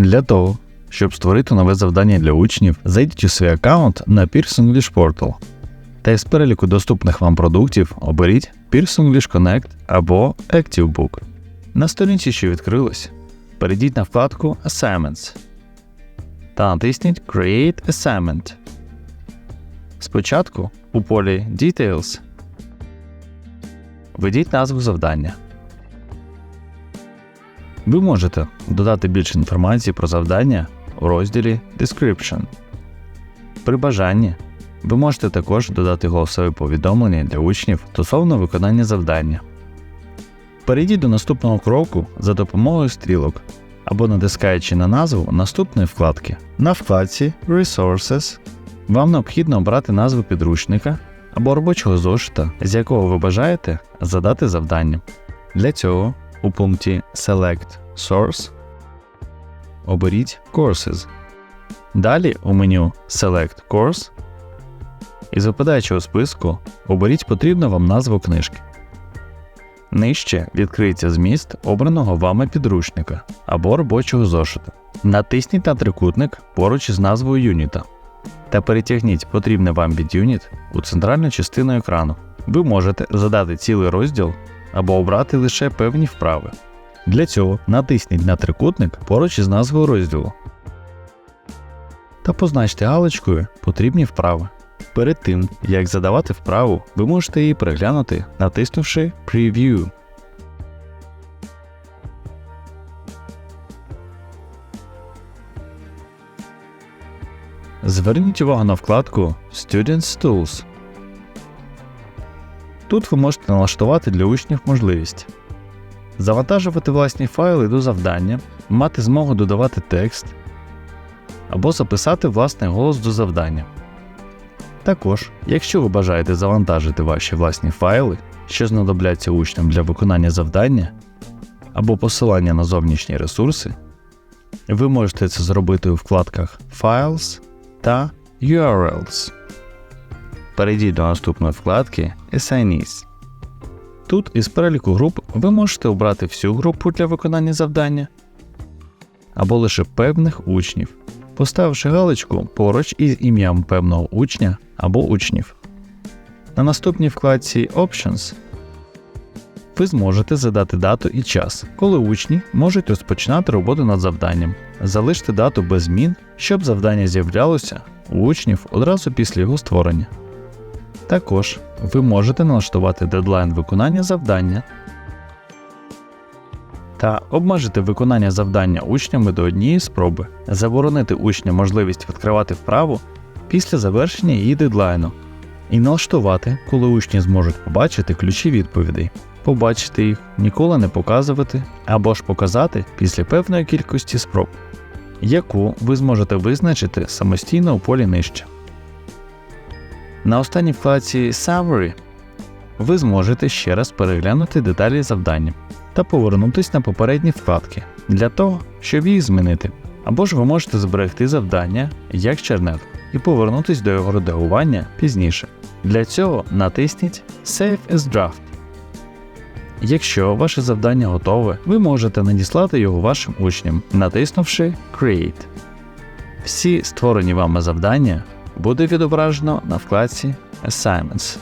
Для того, щоб створити нове завдання для учнів, зайдіть у свій аккаунт на Pearson English Portal та із переліку доступних вам продуктів оберіть Pearson English Connect або ActiveBook. На сторінці, що відкрилась, перейдіть на вкладку Assignments та натисніть Create Assignment. Спочатку у полі Details введіть назву завдання. Ви можете додати більше інформації про завдання у розділі Description. При бажанні ви можете також додати голосове повідомлення для учнів стосовно виконання завдання. Перейдіть до наступного кроку за допомогою стрілок або натискаючи на назву наступної вкладки. На вкладці Resources вам необхідно обрати назву підручника або робочого зошита, з якого ви бажаєте задати завдання. Для цього у пункті Select Source оберіть Courses. Далі у меню Select Course із випадаючого списку оберіть потрібну вам назву книжки. Нижче відкриється зміст обраного вами підручника або робочого зошита. Натисніть на трикутник поруч із назвою юніта та перетягніть потрібний вам підюніт у центральну частину екрану. Ви можете задати цілий розділ або обрати лише певні вправи. Для цього натисніть на трикутник поруч із назвою розділу та позначте галочкою потрібні вправи. Перед тим, як задавати вправу, ви можете її переглянути, натиснувши Preview. Зверніть увагу на вкладку Students Tools. Тут ви можете налаштувати для учнів можливість завантажувати власні файли до завдання, мати змогу додавати текст або записати власний голос до завдання. Також, якщо ви бажаєте завантажити ваші власні файли, що знадобляться учням для виконання завдання, або посилання на зовнішні ресурси, ви можете це зробити у вкладках Files та URLs. Перейдіть до наступної вкладки Assignees. Тут із переліку груп ви можете обрати всю групу для виконання завдання або лише певних учнів, поставивши галочку поруч із ім'ям певного учня або учнів. На наступній вкладці Options ви зможете задати дату і час, коли учні можуть розпочинати роботу над завданням. Залиште дату без змін, щоб завдання з'являлося у учнів одразу після його створення. Також ви можете налаштувати дедлайн виконання завдання та обмежити виконання завдання учнями до однієї спроби, заборонити учням можливість відкривати вправу після завершення її дедлайну, і налаштувати, коли учні зможуть побачити ключі відповідей, побачити їх, ніколи не показувати або ж показати після певної кількості спроб, яку ви зможете визначити самостійно у полі нижче. На останній вкладці Summary ви зможете ще раз переглянути деталі завдання та повернутися на попередні вкладки для того, щоб їх змінити. Або ж ви можете зберегти завдання як чернетку і повернутися до його редагування пізніше. Для цього натисніть Save as Draft. Якщо ваше завдання готове, ви можете надіслати його вашим учням, натиснувши Create. Всі створені вами завдання буде відображено на вкладці Assignments.